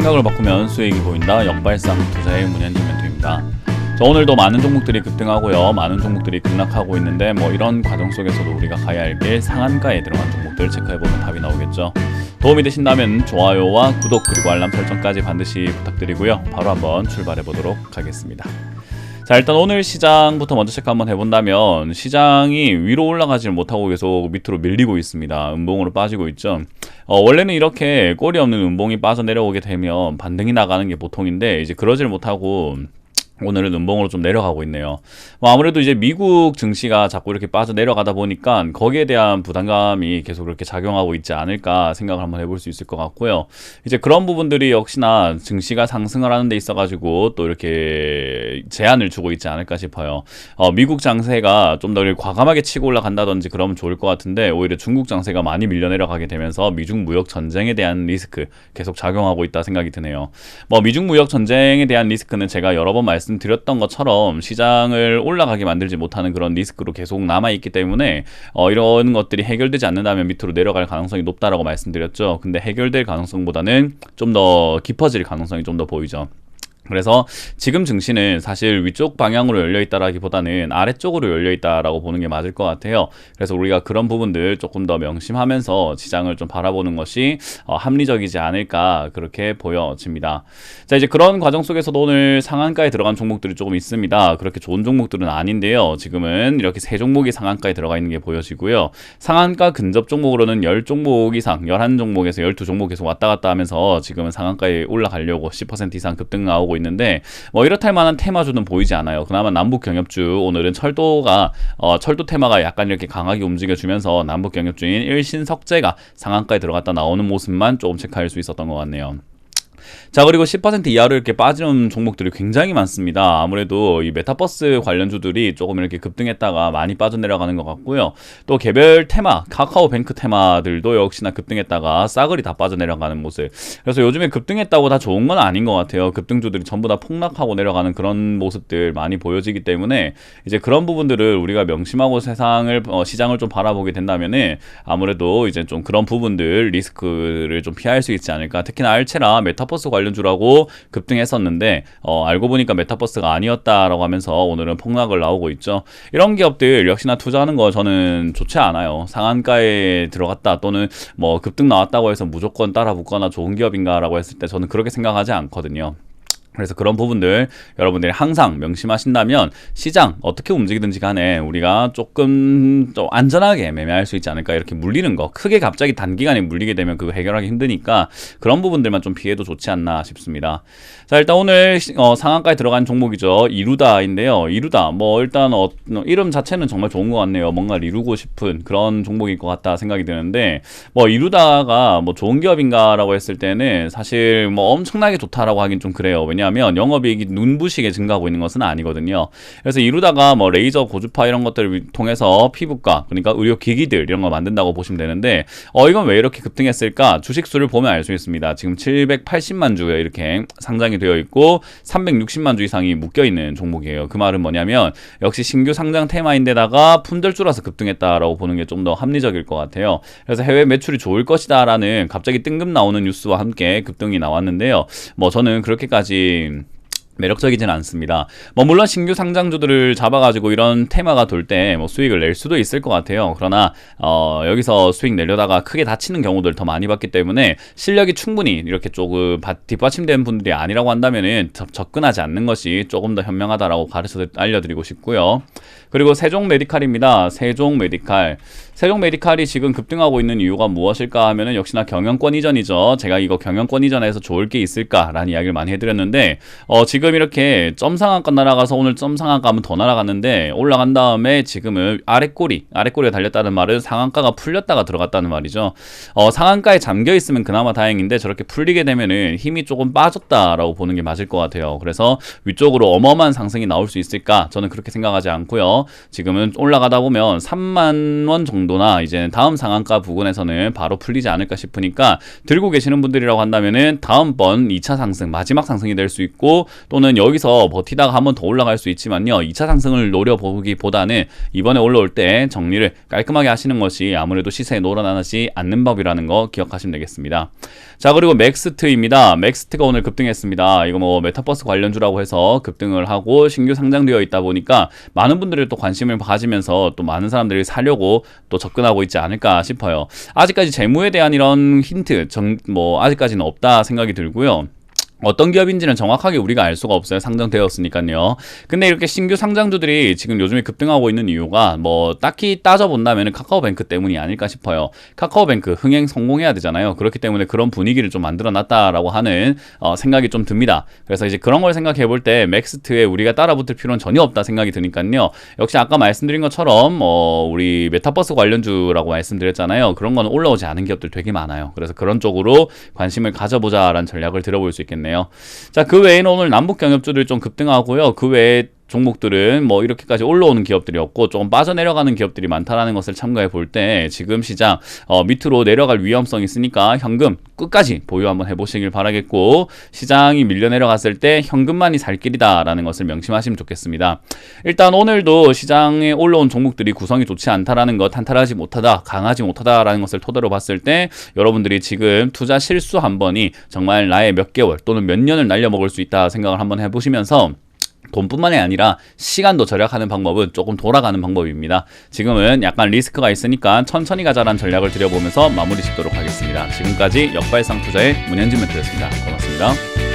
생각을 바꾸면 수익이 보인다. 역발상 투자의 문현진 멘토입니다. 자, 오늘도 많은 종목들이 급등하고요. 많은 종목들이 급락하고 있는데 뭐 이런 과정 속에서도 우리가 가야 할 게 상한가에 들어간 종목들 체크해보면 답이 나오겠죠. 도움이 되신다면 좋아요와 구독 그리고 알람 설정까지 반드시 부탁드리고요. 바로 한번 출발해 보도록 하겠습니다. 자 일단 오늘 시장부터 먼저 체크 한번 해본다면 시장이 위로 올라가지를 못하고 계속 밑으로 밀리고 있습니다. 음봉으로 빠지고 있죠. 어, 원래는 이렇게 꼬리 없는 음봉이 빠져 내려오게 되면 반등이 나가는 게 보통인데 이제 그러질 못하고 오늘은 음봉으로 좀 내려가고 있네요. 뭐 아무래도 이제 미국 증시가 자꾸 이렇게 빠져 내려가다 보니까 거기에 대한 부담감이 계속 이렇게 작용하고 있지 않을까 생각을 한번 해볼 수 있을 것 같고요. 이제 그런 부분들이 역시나 증시가 상승을 하는 데 있어가지고 또 이렇게 제한을 주고 있지 않을까 싶어요. 어, 미국 장세가 좀 더 과감하게 치고 올라간다든지 그러면 좋을 것 같은데 오히려 중국 장세가 많이 밀려 내려가게 되면서 미중 무역 전쟁에 대한 리스크 계속 작용하고 있다 생각이 드네요. 뭐 미중 무역 전쟁에 대한 리스크는 제가 여러 번 말씀 말씀드렸던 것처럼 시장을 올라가게 만들지 못하는 그런 리스크로 계속 남아 있기 때문에 어, 이런 것들이 해결되지 않는다면 밑으로 내려갈 가능성이 높다라고 말씀드렸죠. 근데 해결될 가능성보다는 좀 더 깊어질 가능성이 좀 더 보이죠. 그래서 지금 증시는 사실 위쪽 방향으로 열려 있다라기보다는 아래쪽으로 열려 있다라고 보는 게 맞을 것 같아요. 그래서 우리가 그런 부분들 조금 더 명심하면서 시장을 좀 바라보는 것이 어, 합리적이지 않을까 그렇게 보여집니다. 자 이제 그런 과정 속에서도 오늘 상한가에 들어간 종목들이 조금 있습니다. 그렇게 좋은 종목들은 아닌데요. 지금은 이렇게 세 종목이 상한가에 들어가 있는 게 보여지고요. 상한가 근접 종목으로는 10종목 이상, 11종목에서 12종목 계속 왔다 갔다 하면서 지금은 상한가에 올라가려고 10% 이상 급등 나오고 있는데 뭐 이렇다 할 만한 테마주는 보이지 않아요. 그나마 남북 경협주 오늘은 철도가 어, 철도 테마가 약간 이렇게 강하게 움직여주면서 남북 경협주인 일신석재가 상한가에 들어갔다 나오는 모습만 조금 체크할 수 있었던 것 같네요. 자 그리고 10% 이하로 이렇게 빠지는 종목들이 굉장히 많습니다. 아무래도 이 메타버스 관련주들이 조금 이렇게 급등했다가 많이 빠져내려가는 것 같고요. 또 개별 테마, 카카오뱅크 테마들도 역시나 급등했다가 싸그리 다 빠져내려가는 모습. 그래서 요즘에 급등했다고 다 좋은 건 아닌 것 같아요. 급등주들이 전부 다 폭락하고 내려가는 그런 모습들 많이 보여지기 때문에 이제 그런 부분들을 우리가 명심하고 세상을 어, 시장을 좀 바라보게 된다면은 아무래도 이제 좀 그런 부분들 리스크를 좀 피할 수 있지 않을까. 특히나 알체라 메타버스 메타버스 관련주라고 급등했었는데 어, 알고 보니까 메타버스가 아니었다라고 하면서 오늘은 폭락을 나오고 있죠. 이런 기업들 역시나 투자하는 거 저는 좋지 않아요. 상한가에 들어갔다 또는 뭐 급등 나왔다고 해서 무조건 따라 붙거나 좋은 기업인가라고 했을 때 저는 그렇게 생각하지 않거든요. 그래서 그런 부분들 여러분들이 항상 명심하신다면 시장 어떻게 움직이든지 간에 우리가 조금 좀 안전하게 매매할 수 있지 않을까 이렇게 물리는 거 크게 갑자기 단기간에 물리게 되면 그거 해결하기 힘드니까 그런 부분들만 좀 피해도 좋지 않나 싶습니다. 자 일단 오늘 어, 상한가에 들어간 종목이죠. 이루다인데요. 이루다 뭐 일단 어, 이름 자체는 정말 좋은 것 같네요. 뭔가 이루고 싶은 그런 종목일 것 같다 생각이 드는데 뭐 이루다가 뭐 좋은 기업인가라고 했을 때는 사실 뭐 엄청나게 좋다라고 하긴 좀 그래요. 왜냐 왜냐하면 영업이익이 눈부시게 증가하고 있는 것은 아니거든요. 그래서 이루다가 뭐 레이저 고주파 이런 것들을 통해서 피부과 그러니까 의료 기기들 이런 거 만든다고 보시면 되는데 어 이건 왜 이렇게 급등했을까? 주식 수를 보면 알 수 있습니다. 지금 780만 주가 이렇게 상장이 되어 있고 360만 주 이상이 묶여 있는 종목이에요. 그 말은 뭐냐면 역시 신규 상장 테마인데다가 품절주라서 급등했다라고 보는 게 좀 더 합리적일 것 같아요. 그래서 해외 매출이 좋을 것이다라는 갑자기 뜬금 나오는 뉴스와 함께 급등이 나왔는데요. 뭐 저는 그렇게까지 매력적이진 않습니다. 뭐 물론 신규 상장주들을 잡아가지고 이런 테마가 돌 때 뭐 수익을 낼 수도 있을 것 같아요. 그러나 어, 여기서 수익 내려다가 크게 다치는 경우들 더 많이 봤기 때문에 실력이 충분히 이렇게 조금 뒷받침된 분들이 아니라고 한다면은 접근하지 않는 것이 조금 더 현명하다라고 가르쳐 알려드리고 싶고요. 그리고 세종 메디칼입니다. 세종 메디칼. 세종 메디칼이 지금 급등하고 있는 이유가 무엇일까 하면은 역시나 경영권 이전이죠. 제가 이거 경영권 이전에서 좋을 게 있을까라는 이야기를 많이 해드렸는데 어, 지금 이렇게 점 상한가 날아가서 오늘 점 상한가 하면 더 날아갔는데 올라간 다음에 지금은 아래 꼬리 아래 꼬리가 달렸다는 말은 상한가가 풀렸다가 들어갔다는 말이죠. 어, 상한가에 잠겨 있으면 그나마 다행인데 저렇게 풀리게 되면은 힘이 조금 빠졌다라고 보는 게 맞을 것 같아요. 그래서 위쪽으로 어마어마한 상승이 나올 수 있을까? 저는 그렇게 생각하지 않고요. 지금은 올라가다 보면 3만 원 정도 정도나 이제 다음 상한가 부근에서는 바로 풀리지 않을까 싶으니까 들고 계시는 분들이라고 한다면은 다음번 2차 상승 마지막 상승이 될 수 있고 또는 또는 여기서 버티다가 한번 더 올라갈 수 있지만요. 2차 상승을 노려보기보다는 이번에 올라올 때 정리를 깔끔하게 하시는 것이 아무래도 시세에 놀아나지 않는 법이라는 거 기억하시면 되겠습니다. 자 그리고 맥스트입니다. 맥스트가 오늘 급등했습니다. 이거 뭐 메타버스 관련주라고 해서 급등을 하고 신규 상장되어 있다 보니까 많은 분들이 또 관심을 가지면서 또 많은 사람들이 사려고 또 접근하고 있지 않을까 싶어요. 아직까지 재무에 대한 이런 힌트 정, 뭐 아직까지는 없다 생각이 들고요. 어떤 기업인지는 정확하게 우리가 알 수가 없어요. 상장되었으니까요. 근데 이렇게 신규 상장주들이 지금 요즘에 급등하고 있는 이유가 뭐 딱히 따져본다면 카카오뱅크 때문이 아닐까 싶어요. 카카오뱅크 흥행 성공해야 되잖아요. 그렇기 때문에 그런 분위기를 좀 만들어 놨다라고 하는 어, 생각이 좀 듭니다. 그래서 이제 그런 걸 생각해 볼 때 맥스트에 우리가 따라붙을 필요는 전혀 없다 생각이 드니까요. 역시 아까 말씀드린 것처럼 어, 우리 메타버스 관련주라고 말씀드렸잖아요. 그런 건 올라오지 않은 기업들 되게 많아요. 그래서 그런 쪽으로 관심을 가져보자라는 전략을 들어볼 수 있겠네요. 자, 그 외에는 오늘 남북 경협주들이 좀 급등하고요. 그 외에 종목들은 뭐 이렇게까지 올라오는 기업들이었고 조금 빠져내려가는 기업들이 많다라는 것을 참고해 볼 때 지금 시장 어, 밑으로 내려갈 위험성이 있으니까 현금 끝까지 보유 한번 해보시길 바라겠고 시장이 밀려 내려갔을 때 현금만이 살 길이다라는 것을 명심하시면 좋겠습니다. 일단 오늘도 시장에 올라온 종목들이 구성이 좋지 않다라는 것, 탄탄하지 못하다, 강하지 못하다라는 것을 토대로 봤을 때 여러분들이 지금 투자 실수 한 번이 정말 나의 몇 개월 또는 몇 년을 날려먹을 수 있다 생각을 한번 해보시면서 돈뿐만이 아니라 시간도 절약하는 방법은 조금 돌아가는 방법입니다. 지금은 약간 리스크가 있으니까 천천히 가자라는 전략을 드려보면서 마무리 짓도록 하겠습니다. 지금까지 역발상 투자의 문현진 멘트였습니다. 고맙습니다.